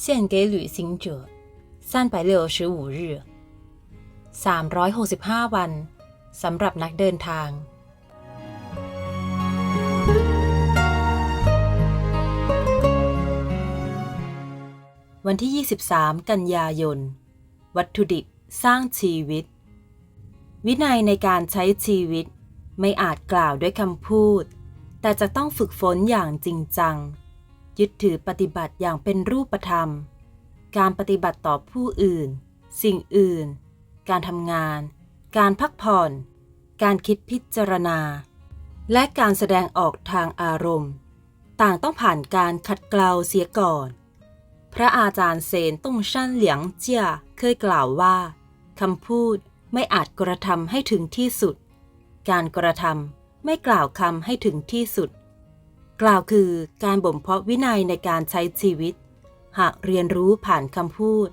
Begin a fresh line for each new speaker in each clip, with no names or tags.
献给旅行者三百六十五日365 วันสำหรับนักเดินทาง วันที่ 23 กันยายน วัตถุดิบสร้างชีวิต วินัยในการใช้ชีวิต ไม่อาจกล่าวด้วยคำพูด แต่จะต้องฝึกฝนอย่างจริงจัง ยึดถือปฏิบัติอย่างเป็นรูปธรรม การปฏิบัติต่อผู้อื่น สิ่งอื่น การทำงาน การพักผ่อน การคิดพิจารณา และการแสดงออกทางอารมณ์ ต่างต้องผ่านการขัดเกลาเสียก่อน พระอาจารย์เซนต้งชั่นเหลียงเจียเคยกล่าวว่าคำพูดไม่อาจกระทำให้ถึงที่สุด การกระทำไม่กล่าวคำให้ถึงที่สุด กล่าวคือการบ่มเพาะวินัยในการใช้ชีวิต หากเรียนรู้ผ่านคำพูด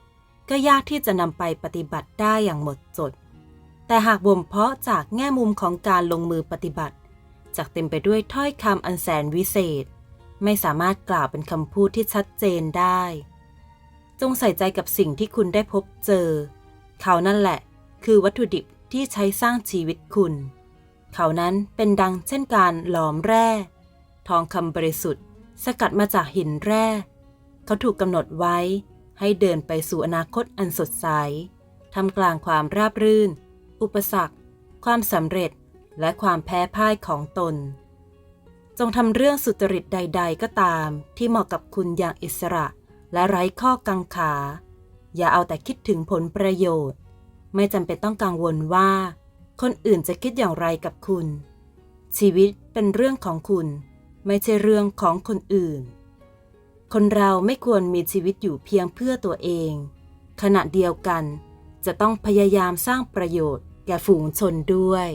ก็ยากที่จะนำไปปฏิบัติได้อย่างหมดจด แต่หากบ่มเพาะจากแง่มุมของการลงมือปฏิบัติจะเต็มไปด้วยถ้อยคำอันแสนวิเศษ ไม่สามารถกล่าวเป็นคำพูดที่ชัดเจนได้ จงใส่ใจกับสิ่งที่คุณได้พบเจอ เขานั่นแหละ คือวัตถุดิบที่ใช้สร้างชีวิตคุณ เขานั้นเป็นดังเช่นการหลอมแร่ ทองคำบริสุทธิ์ สกัดมาจากหินแร่ เขาถูกกำหนดไว้ให้เดินไปสู่อนาคตอันสดใสทำกลางความราบรื่น อุปสรรค ความสำเร็จ และความแพ้พ่ายของตน จงทำเรื่องสุจริตใด ๆ ก็ตามที่เหมาะกับคุณอย่างอิสระและไร้ข้อกังขา อย่าเอาแต่คิดถึงผลประโยชน์ ไม่จำเป็นต้องกังวลว่า คนอื่นจะคิดอย่างไรกับคุณ ชีวิตเป็นเรื่องของคุณ ไม่ใช่เรื่องของคนอื่น คนเราไม่ควรมีชีวิตอยู่เพียงเพื่อตัวเอง ขณะเดียวกันจะต้องพยายามสร้างประโยชน์แก่ฝูงชนด้วย